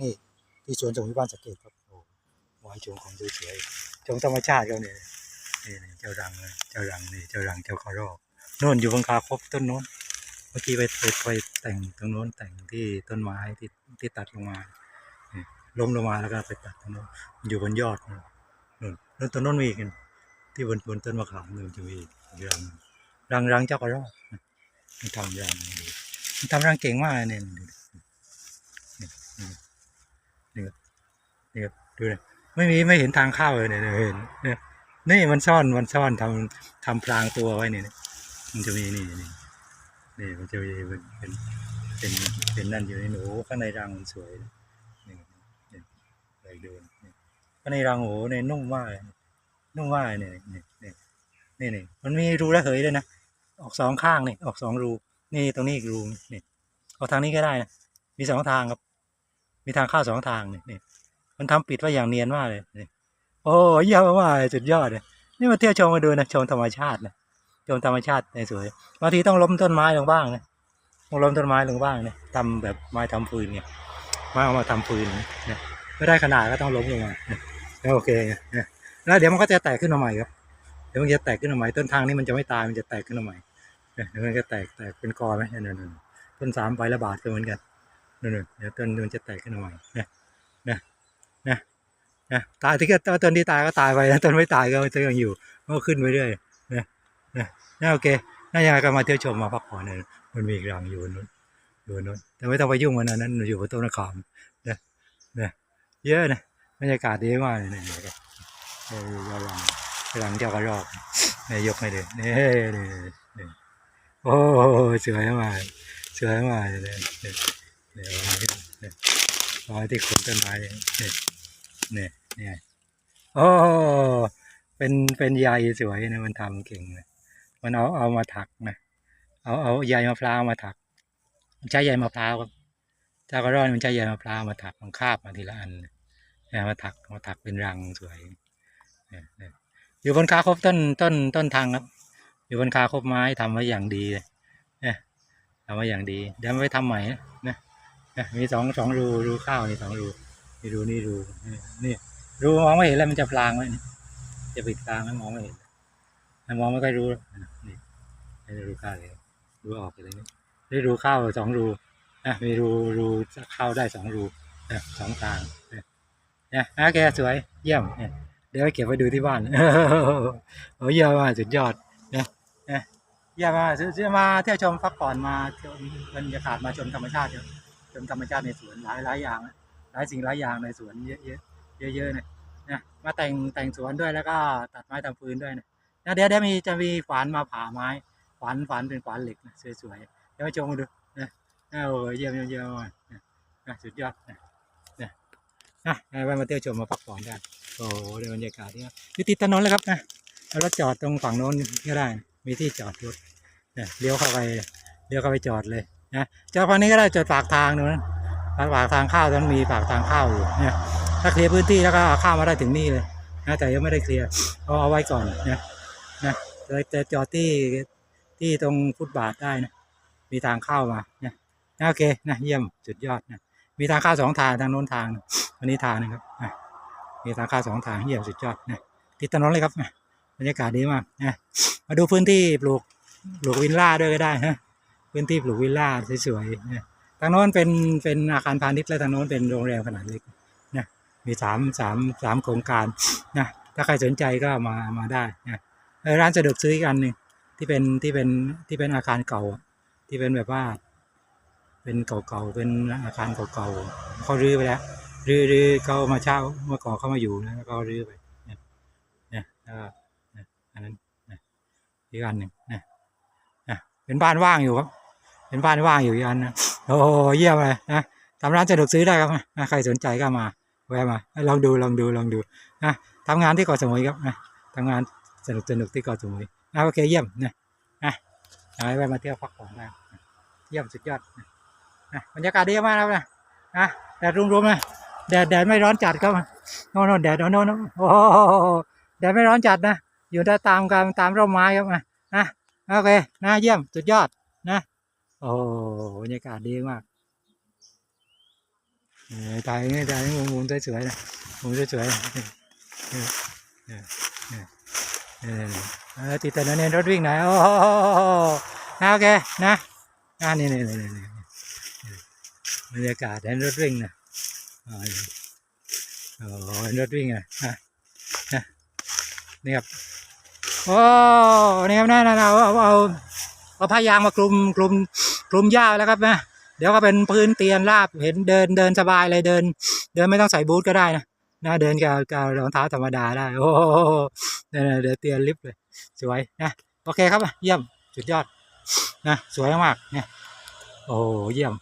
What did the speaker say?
นี่ที่สวนสมุนบ้านสะเกตครับโอ้หอยชมของสวยๆชมธรรมชาติเขาเนี่ยนี่เจ้ารังเลยเจ้ารังนี่เจ้ารังเจ้าคารอกโน่นอยู่บนคาคบต้นโน้น เมื่อกี้ไปไปไปแต่งตรงโน้นแต่งที่ต้นไม้ที่ที่ตัดลงมาล้มลงมาแล้วก็ไปตัดตรงโน้นอยู่บนยอดนู่นนู่นแล้วต้นโน้นมีอีกนที่บนบนต้นมะขามนู่นจะมีอีกรังรังรังเจ้ากรรอกมันทำรังมันทำรังเก่งมากเลยเนี่ย นี่ครับดูเลยไม่มีไม่เห็นทางเข้าเลยเนี่ยเห็นเนี่ยนี่มันซ่อนมันซ่อนทำทำพรางตัวไว้เนี่ยมันจะมีนี่นี่นี่มันจะมีเป็นเป็นเป็นเป็นนั่นอยู่ในหนูข้างในรังมันสวยนี่นี่ไปดูนี่ข้างในรังโอ้ในนุ่มมากเลยนุ่มมากเลยเนี่ยนี่นี่นี่นี่มันมีรูระเหยด้วยนะออกสองข้างนี่ออกสองรูนี่ตรงนี้อีกรูนี่ออกทางนี้ก็ได้นะมีสองทางครับ มีทางเข้าสองทางนี่นี่ มันทำปิดไว้อย่างเนียนมากเลยโอ้เยี่ยมมากเลยสุดยอดเลยนี่มาเที่ยวชมมาดูนะชมธรรมชาตินะชมธรรมชาติในสวยบางทีต้องล้มต้นไม้ลงบ้างนะต้องล้มต้นไม้ลงบ้างเนี่ยทำแบบไม้ทำฟืนเนี่ยไม้เอามาทำฟืนเนี่ยไม่ได้ขนาดก็ต้องล้มลงมาโอเคเนี่ยแล้วเดี๋ยวมันก็จะแตกขึ้นมาใหม่ครับเดี๋ยวมันจะแตกขึ้นมาใหม่ต้นทางนี้มันจะไม่ตายมันจะแตกขึ้นมาใหม่เดี๋ยวมันจะแตกแตกเป็นกอไหมเนี่ยเนี่ยเนี่ต้นสามใบละบาทก็เหมือนกันเนี่ยเนี่ยเดี๋ยวต้นมันจะแตกขึ้นมาใหม่เนี่ยเนี่ยเนี่ยเนี่ยตายที่ก็ต้นที่ตายก็ตายไปนะต้นไม่ตายก็จะยังอยู่ก็ขึ้นไปเรื่อยเนี่ยเนี่ยเนี่ยโอเคน่าจะก็มาเที่ยวชมมาพักผ่อนเนี่ยมันมีกรังอยู่นู้นอยู่นู้นแต่ไม่ต้องไปยุ่งมันนั้นอยู่บนต้นมะขามเนี่ยเนี่ยเยอะนะบรรยากาศดีมากเลยเนี่ยเนี่ยเออยอดรังรังเจ้ากระรอกเนี่ยยกให้เลยนี่เนี่ยเนี่โอ้สวยมากสวยมากเลยเนี่ยเนี่ยเนี่ยวางที่เนี่ยวาที่คนต้นไม้เนี่ย เนี่ยเนี่ยโอ้เป็นเป็นใยสวยนะมันทำเก่งเลยมันเอาเอามาถักนะเอาเอาใยมะพร้าวมาถักมันใช้ใยมะพร้าวครับเจ้ากระร่อนมันใช้ใยมะพร้าวมาถักมันคาบมาทีละอันเนี่ยมาถักมาถักเป็นรังสวยเนี่ยเนี่ยอยู่บนคาคบต้นต้นต้นทางครับ อยู่บนคาคบไม้ทำไว้อย่างดีเลยนี่ยทำไว้อย่างดีเดี๋ยวไปทำใหม่นะนะนะมีสองสองรูรูข้าวนี่สองรู นี่รูนี่รูนี่รูมองไม่เห็นแล้วมันจะพลางไว้นี่จะปิดพลางแล้วมองไม่เห็นมองไม่ค่อยรู้นี่ไม่ได้รู้ข้าวเลยรู้ออกเลยนี่ได้รู้ข้าวสองรูนะมีรูรูเข้าได้สองรูสองทางนะนะโอเคสวยเยี่ยมเดี๋ยวไปเก็บไว้ดูที่บ้านโอ้เยี่ยมมากสุดยอดนะนะเยี่ยมมากซื้อมาเที่ยวชมพักผ่อนมาเที่ยวบรรยากาศมาชมธรรมชาติชมธรรมชาติในสวนหลายหลายอย่าง หลายสิ่งหลายอย่างในสวนเยอะเยอะเยอะเยอะเนี่ยนะมาแต่งแต่งสวนด้วยแล้วก็ตัดไม้ทำฟืนด้วยนะนะเดี๋ยวเดี๋ยวมีจะมีขวานมาผ่าไม้ขวานขวานเป็นขวานเหล็กนะสวยๆเดี๋ยวมาชมกันดูนะนะโอ้ยเยี่ยมเยี่ยมเยี่ยมนะสุดยอดนะนะนะไปมาเที่ยวชมมาพักผ่อนกันโอ้โหในบรรยากาศเนี่ยอยู่ติดถนนเลยครับนะเอารถจอดตรงฝั่งโน้นก็ได้ มีที่จอดรถเนี่ยเลี้ยวเข้าไปเลี้ยวเข้าไปจอดเลยนะจอดฝั่งนี้ก็ได้จอดปากทางนั้น ปากทางเข้านั้นมีปากทางเข้าอยู่เนี่ยถ้าเคลียร์พื้นที่แล้วก็เข้ามาได้ถึงนี่เลยนะแต่ยังไม่ได้เคลียร์เอาเอาไว้ก่อนนะนะเลยจะจอดที่ที่ตรงฟุตบาทได้นะมีทางเข้ามานะนะโอเคนะเยี่ยมสุดยอดนะมีทางเข้าสองทางทางโน้นทางอันนี้ทางหนึงครับนะมีทางเข้าสองทางเยี่ยมสุดยอดนะติดถนนเลยครับนะบรรยากาศดีมากนะมาดูพื้นที่ปลูกปลูกวิลล่าด้วยก็ได้ฮะพื้นที่ปลูกวิลล่าสวยๆนะ ทางโน้นเป็นเป็นอาคารพาณิชย์และทางโน้นเป็นโรงแรมขนาดเล็กนะมีสามสามสามโครงการนะถ้าใครสนใจก็มามาได้นะร้านสะดวกซื้ออีกอันหนึ่งที่เป็นที่เป็นที่เป็นอาคารเก่า ที่เป็นแบบว่า เป็นเก่าๆเป็นอาคารเก่าๆเขารื้อไปแล้วรื้อรื้อเขามาเช่าเมื่อก่อนเขามาอยู่นะแล้วก็รื้อไปเนี่ยเนี่ยแล้วก็อันนั้นอีกอันหนึ่งนี่ยเนี่ยเป็นบ้านว่างอยู่ครับ เป็นบ้านว่างอยู่อีกอันนะ โอ้โหเยี่ยมเลยนะทำร้านสะดวกซื้อได้ครับนะใครสนใจก็มาแวะมาลองดูลองดูลองดูนะทำงานที่เกาะสมุยครับนะทำงานสนุกสนุกที่เกาะสมุยอะโอเคเยี่ยมนะนะเอาไว้มาเที่ยวพักผ่อนนะเยี่ยมสุดยอดนะบรรยากาศดีมากแล้วนะนะแดดรวมๆนะแดดแดดไม่ร้อนจัดครับโน่นนแดดโน่นโน่นโอ้โหแดดไม่ร้อนจัดนะอยู่ได้ตามการตามร่มไม้ครับนะนะโอเคนะเยี่ยมสุดยอด โอ้โหบรรยากาศดีมากถ่ายอย่างงี้ถ่ายอย่างงี้มุมสวยๆนะมุมสวยๆนะเออเออเออเออเออติดแต่นั้นเนี่ยรถวิ่งไหนโอ้โหนะโอเคนะอ่านี่นี่นี่นี่บรรยากาศเห็นรถวิ่งนะอ่าโอ้โหเห็นรถวิ่งอะนะนะนี่ครับโอ้นี่ครับนั่นๆเอาเอาเอา เอาผ้ายางมาคลุมคลุมคลุมหญ้าแล้วครับนะเดี๋ยวก็เป็นพื้นเตียนราบเห็นเดินเดินสบายเลยเดิน เดินไม่ต้องใส่บูทก็ได้นะนะเดินกับกับรองเท้าธรรมดาได้ โอ้โหเนี่ยเดี๋ยวเตียนลิฟต์เลย สวยนะโอเคครับเยี่ยมสุดยอดนะสวยมากเนี่ยโอ้เยี่ยม